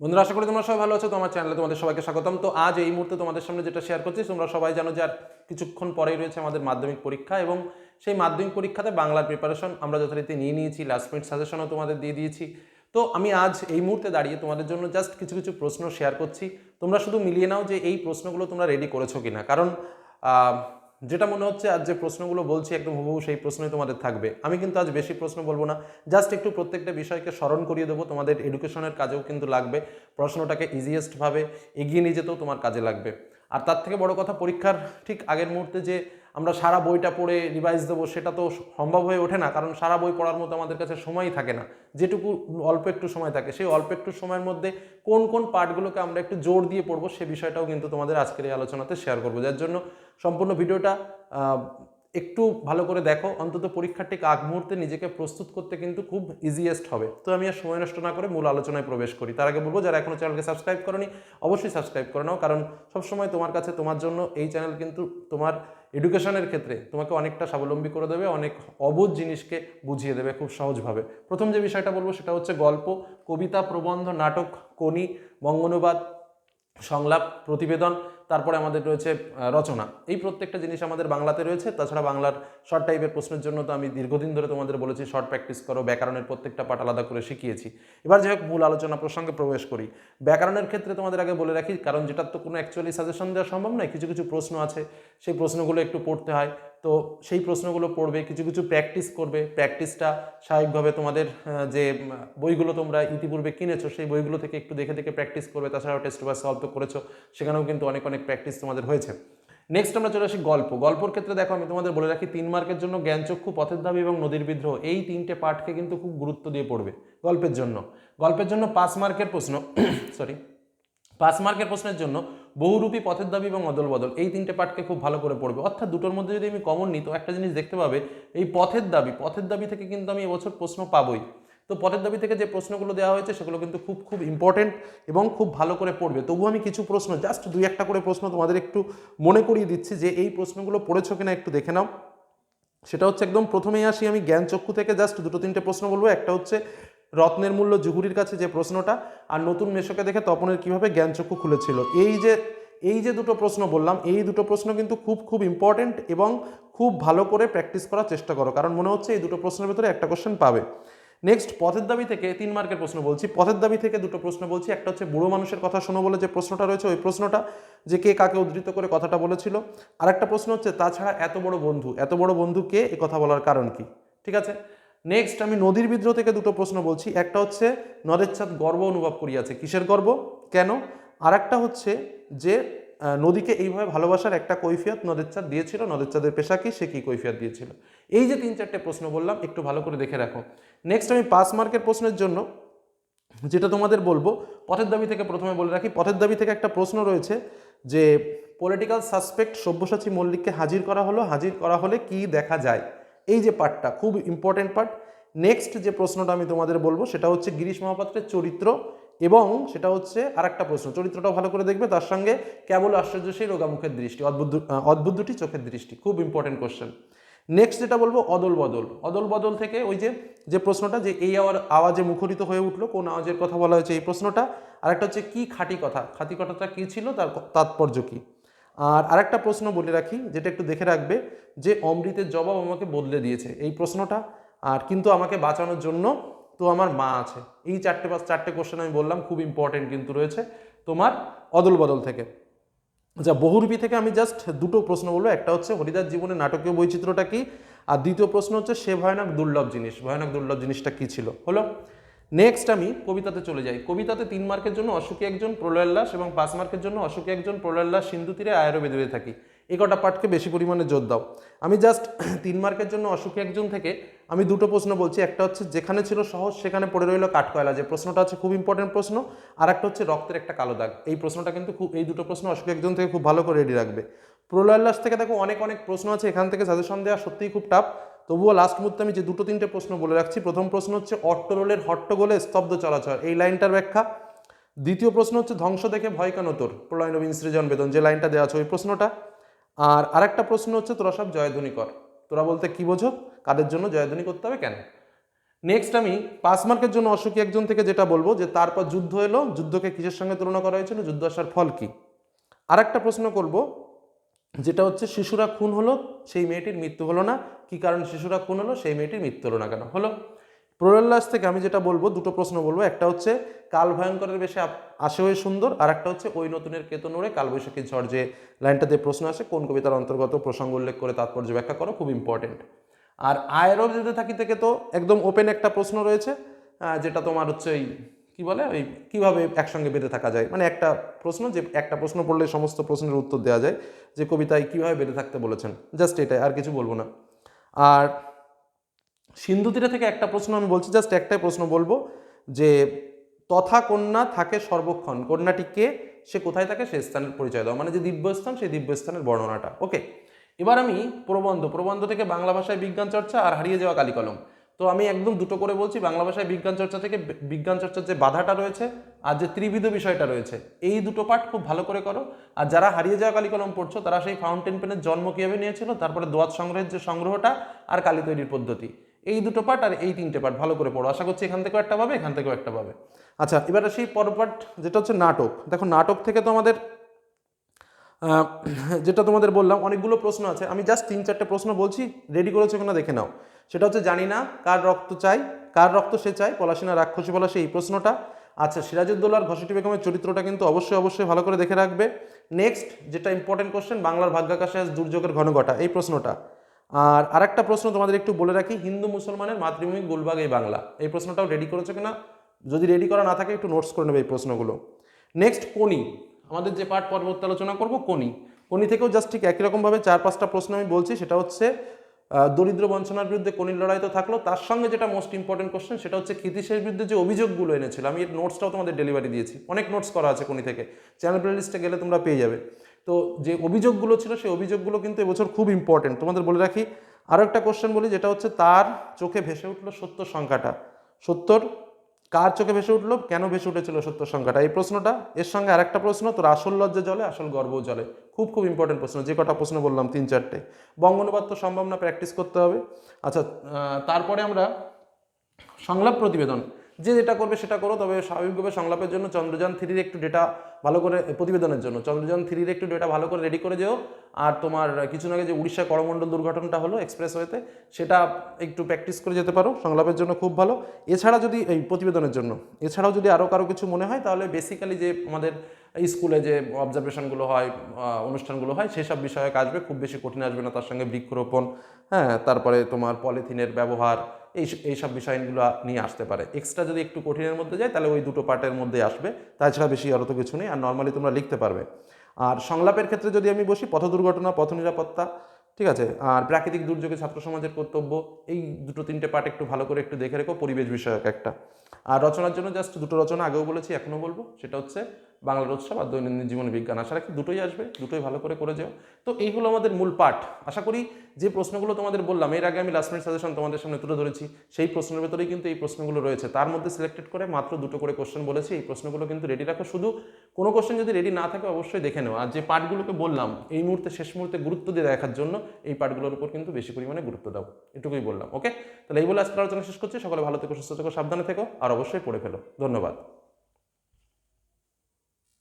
বন্ধুরা, আশা করি তোমরা সবাই ভালো আছো তোমার চ্যানেলে তোমাদের সবাইকে স্বাগতম। তো আজ এই মুহূর্তে তোমাদের সামনে যেটা শেয়ার করছি, তোমরা সবাই জানো যে আর কিছুক্ষণ পরেই রয়েছে আমাদের মাধ্যমিক পরীক্ষা এবং সেই মাধ্যমিক পরীক্ষাতে বাংলার প্রিপারেশন আমরা যথারীতি নিয়ে নিয়েছি লাস্ট মিনিট সাজেশনও তোমাদের দিয়ে দিয়েছি। তো আমি আজ এই মুহূর্তে দাঁড়িয়ে তোমাদের জন্য জাস্ট কিছু কিছু প্রশ্ন শেয়ার করছি। তোমরা শুধু মিলিয়ে নাও যে এই প্রশ্নগুলো তোমরা রেডি করেছ কিনা। কারণ যেটা মনে হচ্ছে আজ যে প্রশ্নগুলো বলছি, একদম হুবহু সেই প্রশ্নই তোমাদের থাকবে। আমি কিন্তু আজ বেশি প্রশ্ন বলব না জাস্ট একটু প্রত্যেকটা বিষয়কে স্মরণ করিয়ে দেবো। তোমাদের এডুকেশনের কাজেও কিন্তু লাগবে, প্রশ্নটাকে ইজিয়েস্টভাবে এগিয়ে নিয়ে যেতেও তোমার কাজে লাগবে। আর তার থেকে বড় কথা, পরীক্ষার ঠিক আগের মুহূর্তে যে আমরা সারা বইটা পড়ে রিভাইজ দেবো, সেটা তো সম্ভব হয়ে ওঠে না, কারণ সারা বই পড়ার মতো আমাদের কাছে সময়ই থাকে না। যেটুকু অল্প একটু সময় থাকে, সেই অল্প একটু সময়ের মধ্যে কোন কোন পার্টগুলোকে আমরা একটু জোর দিয়ে পড়ব, সে বিষয়টাও কিন্তু তোমাদের আজকের এই আলোচনাতে শেয়ার করব। যার জন্য সম্পূর্ণ ভিডিওটা একটু ভালো করে দেখো, অন্তত পরীক্ষার ঠিক আগ মুহূর্তে নিজেকে প্রস্তুত করতে কিন্তু খুব ইজিয়েস্ট হবে। তো আমি আর সময় নষ্ট না করে মূল আলোচনায় প্রবেশ করি। তার আগে বলব, যারা এখনও চ্যানেলকে সাবস্ক্রাইব করনি, অবশ্যই সাবস্ক্রাইব করে নাও, কারণ সবসময় তোমার কাছে, তোমার জন্য এই চ্যানেল কিন্তু তোমার এডুকেশনের ক্ষেত্রে তোমাকে অনেকটা স্বাবলম্বী করে দেবে, অনেক অবোধ জিনিসকে বুঝিয়ে দেবে খুব সহজভাবে। প্রথম যে বিষয়টা বলব সেটা হচ্ছে গল্প, কবিতা, প্রবন্ধ, নাটক কনি বঙ্গনুবাদ, সংলাপ, প্রতিবেদন তারপরে আমাদের রয়েছে রচনা। এই প্রত্যেকটা জিনিস আমাদের বাংলাতে রয়েছে। তাছাড়া বাংলার শর্ট টাইপের প্রশ্নের জন্য তো আমি দীর্ঘদিন ধরে তোমাদের বলেছি শর্ট প্র্যাকটিস করো, ব্যাকরণের প্রত্যেকটা পাঠ আলাদা করে শিখিয়েছি। এবার যাই হোক, মূল আলোচনা প্রসঙ্গে প্রবেশ করি। ব্যাকরণের ক্ষেত্রে তোমাদের আগে বলে রাখি, কারণ যেটার তো কোনো অ্যাকচুয়ালি সাজেশন দেওয়া সম্ভব নয়, কিছু কিছু প্রশ্ন আছে। সেই প্রশ্নগুলো একটু পড়তে হয়। তো সেই প্রশ্নগুলো পড়বে, কিছু কিছু প্র্যাকটিস করবে। প্র্যাকটিসটা স্বাভাবিকভাবে তোমাদের যে বইগুলো তোমরা ইতিপূর্বে কিনেছো, সেই বইগুলো থেকে একটু দেখে দেখে প্র্যাকটিস করবে। তাছাড়াও টেস্ট বা সলভ তো করেছ, সেখানেও কিন্তু অনেক অনেক প্র্যাকটিস তোমাদের হয়েছে। নেক্সট আমরা চলে আসি গল্প। গল্পর ক্ষেত্রে দেখো, আমি তোমাদের বলে রাখি, তিন মার্কের জন্য জ্ঞানচক্ষু, পথের দাবি এবং নদীর বিদ্রোহ, এই তিনটে পাঠকে কিন্তু খুব গুরুত্ব দিয়ে পড়বে গল্পের জন্য। গল্পের জন্য পাঁচ মার্কের প্রশ্ন সরি পাঁচ মার্কের প্রশ্নের জন্য বহুরূপী পথের দাবি এবং অদল বদল, এই তিনটে পাঠকে খুব ভালো করে পড়বে। অর্থাৎ দুটোর মধ্যে যদি আমি কমন নিই, তো একটা জিনিস দেখতে পাবে, এই পথের দাবি পথের দাবি থেকে কিন্তু আমি এবছর প্রশ্ন পাবই। তো পথের দাবি থেকে যে প্রশ্নগুলো দেওয়া হয়েছে, সেগুলো কিন্তু খুব খুব ইম্পর্টেন্ট এবং খুব ভালো করে পড়বে। তবু আমি কিছু প্রশ্ন জাস্ট দুই একটা করে প্রশ্ন তোমাদের একটু মনে করিয়ে দিচ্ছি যে এই প্রশ্নগুলো পড়েছো কিনা একটু দেখে নাও। সেটা হচ্ছে একদম প্রথমেই আসি আমি জ্ঞান চক্ষু থেকে জাস্ট দুটো তিনটে প্রশ্ন বলব। একটা হচ্ছে রত্নের মূল্য জুহুরির কাছে যে প্রশ্নটা আর নতুন মেশোকে দেখে তপনের কীভাবে জ্ঞানচক্ষু খুলেছিল। এই যে এই যে দুটো প্রশ্ন বললাম, এই দুটো প্রশ্ন কিন্তু খুব খুব ইম্পর্টেন্ট এবং খুব ভালো করে প্র্যাকটিস করার চেষ্টা করো। কারণ মনে হচ্ছে এই দুটো প্রশ্নের ভেতরে একটা কোশ্চেন পাবে। নেক্সট পথের দাবি থেকে তিন মার্কের প্রশ্ন বলছি। পথের দাবি থেকে দুটো প্রশ্ন বলছি। একটা হচ্ছে বুড়ো মানুষের কথা শোনো বলে যে প্রশ্নটা রয়েছে, ওই প্রশ্নটা যে কে কাকে উদ্ধৃত করে কথাটা বলেছিল। আর একটা প্রশ্ন হচ্ছে, তাছাড়া এত বড় বন্ধু, এত বড় বন্ধু কে? এ কথা বলার কারণ কি? ঠিক আছে? নেক্সট আমি নদীর বিদ্রোহ থেকে দুটো প্রশ্ন বলছি। একটা হচ্ছে, নদের চাঁদ গর্ব অনুভব করিয়াছে, কিসের গর্ব? কেন? আর একটা হচ্ছে যে নদীকে এইভাবে ভালোবাসার একটা কৈফিয়ত নদের চাঁদ দিয়েছিল। নদের চাঁদের পেশা কি? সে কি কৈফিয়ত দিয়েছিল? এই যে তিন চারটে প্রশ্ন বললাম, একটু ভালো করে দেখে রাখো। নেক্সট আমি পাঁচ মার্কের প্রশ্নের জন্য যেটা তোমাদের বলব, পথের দাবি থেকে প্রথমে বলে রাখি, পথের দাবি থেকে একটা প্রশ্ন রয়েছে যে পলিটিক্যাল সাসপেক্ট সব্যসাচী মল্লিককে হাজির করা হলো। হাজির করা হলে কি দেখা যায়? এই যে পার্টটা খুব ইম্পর্টেন্ট পার্ট নেক্সট যে প্রশ্নটা আমি তোমাদের বলব সেটা হচ্ছে গিরিশ মহাপাত্রের চরিত্র এবং সেটা হচ্ছে আরেকটা প্রশ্ন, চরিত্রটাও ভালো করে দেখবে, তার সঙ্গে কেবল আশ্চর্য সেই রোগামুখের দৃষ্টি, অদ্ভুত অদ্ভুত দুটি চোখের দৃষ্টি, খুব ইম্পর্টেন্ট কোশ্চেন নেক্সট যেটা বলব, অদল বদল। অদল বদল থেকে ওই যে যে প্রশ্নটা যে এই আওয়ার আওয়াজে মুখরিত হয়ে উঠল, কোন আওয়াজের কথা বলা হয়েছে এই প্রশ্নটা আর একটা হচ্ছে কি খাঁটি কথা, খাঁটি কথাটা কী ছিল, তার তাৎপর্য কী? আর আরেকটা প্রশ্ন বলে রাখি, যেটা একটু দেখে রাখবে যে অমৃতের জবাব আমাকে বদলে দিয়েছে। এই প্রশ্নটা, আর কিন্তু আমাকে বাঁচানোর জন্য তো আমার মা আছে। এই চারটে পাঁচ চারটে কোশ্চেন আমি বললাম, খুব ইম্পর্টেন্ট কিন্তু রয়েছে তোমার অদল বদল থেকে। আচ্ছা বহুরূপী থেকে আমি জাস্ট দুটো প্রশ্ন বলব। একটা হচ্ছে, হরিদাস জীবনের নাটকীয় বৈচিত্র্যটা কি? আর দ্বিতীয় প্রশ্ন হচ্ছে, সে ভয়ানক দুর্লভ জিনিস। ভয়ানক দুর্লভ জিনিসটা কি ছিল? হলো নেক্সট আমি কবিতাতে চলে যাই। কবিতাতে তিন মার্কের জন্য অসুখী একজন প্রলয়াল্লাস এবং পাঁচ মার্কের জন্য অসুখী একজন প্রলয়াল্লাস সিন্ধু তীরে আয়েরও বেঁধে থাকি। এই কটা পাঠকে বেশি পরিমাণে জোর দাও। আমি জাস্ট তিন মার্কের জন্য অসুখী একজন থেকে আমি দুটো প্রশ্ন বলছি। একটা হচ্ছে, যেখানে ছিল সহজ, সেখানে পড়ে রইল কাঠকয়লা। যে প্রশ্নটা হচ্ছে খুব ইম্পর্টেন্ট প্রশ্ন। আর একটা হচ্ছে, রক্তের একটা কালো দাগ। এই প্রশ্নটা কিন্তু খুব, এই দুটো প্রশ্ন অসুখী একজন থেকে খুব ভালো করে রেডি রাখবে। প্রলয়াল্লাস থেকে দেখো অনেক অনেক প্রশ্ন আছে। এখান থেকে সাজেশন দেওয়া সত্যিই খুব টাফ তবুও লাস্ট মুহূর্তে আমি যে দুটো তিনটে প্রশ্ন বলে রাখছি, প্রথম প্রশ্ন হচ্ছে অট্টরোলের হট্টগোলে স্তব্ধ চলাচল, এই লাইনটার ব্যাখ্যা। দ্বিতীয় প্রশ্ন হচ্ছে ধ্বংস দেখে ভয় কেন তোর? প্রলয় নবীন সৃজন বেদন, যে লাইনটা দেওয়া আছে ওই প্রশ্নটা। আর আরেকটা প্রশ্ন হচ্ছে তোরা সব জয়ধ্বনি কর তোরা বলতে কি বোঝো? কাদের জন্য জয়ধ্বনি করতে হবে কেন? নেক্সট আমি পাঁচ মার্কের জন্য অসুখী একজন থেকে যেটা বলব, যে তারপর যুদ্ধ এলো, যুদ্ধকে কিসের সঙ্গে তুলনা করা হয়েছিল? যুদ্ধ আসার ফল কি? আর একটা প্রশ্ন করব যেটা হচ্ছে শিশুরা খুন হলো, সেই মেয়েটির মৃত্যু হলো না। কি কারণে শিশুরা খুন হলো? সেই মেয়েটির মৃত্যু হলো না কেন? হলো। প্রোরেল্লাস থেকে আমি যেটা বলব, দুটো প্রশ্ন বলব। একটা হচ্ছে কাল ভয়ঙ্করের বেশে আসে হয়ে সুন্দর, আর একটা হচ্ছে ওই নতুনের কেতন ওড়ে কালবৈশাখী ঝড় যে লাইনটাতে প্রশ্ন আসে, কোন কবিতার অন্তর্গত প্রসঙ্গ উল্লেখ করে তাৎপর্য ব্যাখ্যা করো? খুব ইম্পর্টেন্ট আর আয়েরও যদি থাকি থেকে তো একদম ওপেন একটা প্রশ্ন রয়েছে যেটা তোমার হচ্ছে ওই কি বলে? ওই কীভাবে একসঙ্গে বেঁধে থাকা যায়? মানে একটা প্রশ্ন যে, একটা প্রশ্ন পড়লে সমস্ত প্রশ্নের উত্তর দেওয়া যায় যে, কবিতায় কীভাবে বেঁধে থাকতে বলেছেন। জাস্ট এটাই, আর কিছু বলব না। আর সিন্ধু তীরে থেকে একটা প্রশ্ন আমি বলছি, জাস্ট একটাই প্রশ্ন বলব যে তথা কন্যা থাকে সর্বক্ষণ। কন্যাটি কে? সে কোথায় থাকে? সে স্থানের পরিচয় দাও। মানে যে দিব্যস্থান, সেই দিব্যস্থানের বর্ণনাটা। ওকে, এবার আমি প্রবন্ধ প্রবন্ধ থেকে বাংলা ভাষায় বিজ্ঞান চর্চা আর হারিয়ে যাওয়া কালিকলম। তো আমি একদম দুটো করে বলছি, বাংলা ভাষায় বিজ্ঞান চর্চা থেকে বিজ্ঞান চর্চার যে বাধাটা রয়েছে আর যে ত্রিবিধ বিষয়টা রয়েছে, এই দুটো পাঠ খুব ভালো করে করো। আর যারা হারিয়ে যাওয়া কালিকলম পড়ছো, তারা সেই ফাউন্টেন পেনের জন্ম কীভাবে নিয়েছিল, তারপরে দোয়াত সংগ্রহের যে সংগ্রহটা আর কালি তৈরির পদ্ধতি। এই দুটো পার্ট আর এই তিনটে পাঠ ভালো করে পড়ো। আশা করছি এখান থেকেও একটা পাবে, এখান থেকেও একটা পাবে। আচ্ছা এবার সেই পর পাঠ যেটা হচ্ছে নাটক। দেখো, নাটক থেকে তো আমাদের যেটা তোমাদের বললাম, অনেকগুলো প্রশ্ন আছে। আমি জাস্ট তিন, চারটে প্রশ্ন বলছি রেডি করেছ কিনা দেখে নাও। সেটা হচ্ছে, জানি না কার রক্ত চাই, কার রক্ত সে চাই পলাশিনা, রাক্ষসী পলাশী, এই প্রশ্নটা। আচ্ছা সিরাজউদ্দৌলার ঘসিটি বেগমের চরিত্রটা কিন্তু অবশ্যই অবশ্যই ভালো করে দেখে রাখবে। নেক্সট যেটা ইম্পর্টেন্ট কোশ্চেন বাংলার ভাগ্যাকাশে আজ দুর্যোগের ঘনঘটা, এই প্রশ্নটা। আর আরেকটা প্রশ্ন তোমাদের একটু বলে রাখি, হিন্দু মুসলমানের মাতৃভূমি গুলবাগ, এই বাংলা। এই প্রশ্নটাও রেডি করেছ কিনা? যদি রেডি করা না থাকে, একটু নোটস করে নেবে এই প্রশ্নগুলো। নেক্সট কোনি আমাদের যে পাঠ পরবর্তী আলোচনা করব কোনি কোনি থেকেও জাস্ট ঠিক একই রকমভাবে চার, পাঁচটা প্রশ্ন আমি বলছি, সেটা হচ্ছে দরিদ্র বঞ্চনার বিরুদ্ধে কোনির লড়াই তো থাকল, তার সঙ্গে যেটা মোস্ট ইম্পর্টেন্ট কোশ্চেন সেটা হচ্ছে ক্ষিতিশের বিরুদ্ধে যে অভিযোগগুলো এনেছিল, আমি এর নোটসটাও তোমাদের ডেলিভারি দিয়েছি। অনেক নোটস করা আছে কোনি থেকে চ্যানেল প্লেলিস্টে গেলে তোমরা পেয়ে যাবে। তো যে অভিযোগগুলো ছিল, সেই অভিযোগগুলো কিন্তু এবছর খুব ইম্পর্টেন্ট তোমাদের বলে রাখি আরও একটা কোশ্চেন বলি, যেটা হচ্ছে, তার চোখে ভেসে উঠল সত্য সংখ্যাটা। সত্তর কার চোখে ভেসে উঠল? কেন ভেসে উঠেছিল সত্য সংখ্যাটা? এই প্রশ্নটা, এর সঙ্গে আরেকটা প্রশ্ন, তোর আসল লজ্জা জলে, আসল গর্বও জলে। খুব খুব ইম্পর্টেন্ট প্রশ্ন, যে কটা প্রশ্ন বললাম, তিন, চারটে। বঙ্গনুবাদ তো সম্ভব না প্র্যাকটিস করতে হবে। আচ্ছা তারপরে আমরা সংলাপ প্রতিবেদন। যে যেটা করবে সেটা করো, তবে স্বাভাবিকভাবে সংলাপের জন্য চন্দ্রযান থ্রির একটু ডেটা ভালো করে প্রতিবেদনের জন্য। চন্দ্রযান থ্রির একটু ডেটা ভালো করে রেডি করে যেও। আর তোমার কিছুদিন আগে যে উড়িষ্যায় করমণ্ডল দুর্ঘটনাটা হলো এক্সপ্রেস এক্সপ্রেসওয়েতে সেটা একটু প্র্যাকটিস করে যেতে পারো। সংলাপের জন্য খুব ভালো। এছাড়া যদি, এই প্রতিবেদনের জন্য, এছাড়াও যদি আরও কারও কিছু মনে হয়, তাহলে বেসিক্যালি যে আমাদের স্কুলে যে অবজারভেশনগুলো হয় অনুষ্ঠানগুলো হয়, সেসব বিষয়ে আসবে। খুব বেশি কঠিন আসবে না, তার সঙ্গে বৃক্ষরোপণ হ্যাঁ তারপরে তোমার পলিথিনের ব্যবহার এই এইসব বিষয়গুলো নিয়ে আসতে পারে। এক্সট্রা যদি একটু কঠিনের মধ্যে যায়, তাহলে ওই দুটো পার্টের মধ্যে আসবে। তাছাড়া বেশি আরও তো কিছু নেই। আর নর্মালি তোমরা লিখতে পারবে। আর সংলাপের ক্ষেত্রে যদি আমি বসি, পথ দুর্ঘটনা, পথ নিরাপত্তা, ঠিক আছে? আর প্রাকৃতিক দুর্যোগে ছাত্র সমাজের কর্তব্য, এই দুটো তিনটে পার্ট একটু ভালো করে একটু দেখে রেখো। পরিবেশ বিষয়ক একটা। আর রচনার জন্য জাস্ট দুটো রচনা আগেও বলেছি এখনও বলব। সেটা হচ্ছে বাংলার উৎসব আর দৈনন্দিন জীবন বিজ্ঞান আশা রাখি দুটোই আসবে, দুটোই ভালো করে করে যাও। তো এই হলো আমাদের মূল পাঠ। আশা করি যে প্রশ্নগুলো তোমাদের বললাম, এর আগে আমি লাস্ট মিনিট সাজেশন তোমাদের সামনে তুলে ধরেছি, সেই প্রশ্নের ভেতরেই কিন্তু এই প্রশ্নগুলো রয়েছে। তার মধ্যে সিলেক্টেড করে মাত্র দুটো করে কোশ্চেন বলেছি, এই প্রশ্নগুলো কিন্তু রেডি রাখো। শুধু কোনো কোশ্চেন যদি রেডি না থাকে অবশ্যই দেখে নেওয়া আর যে পাঠগুলোকে বললাম, এই মুহূর্তে, শেষ মুহূর্তে গুরুত্ব দিয়ে দেখার জন্য এই পাঠগুলোর উপর কিন্তু বেশি পরিমাণে গুরুত্ব দাও। এটুকুই বললাম ওকে তাহলে এই বলে আজকের আলোচনা শেষ করছি। সকলে ভালো থেকো, সুস্থ থেকো, সাবধানে থেকো, আর অবশ্যই পড়ে ফেলো। ধন্যবাদ।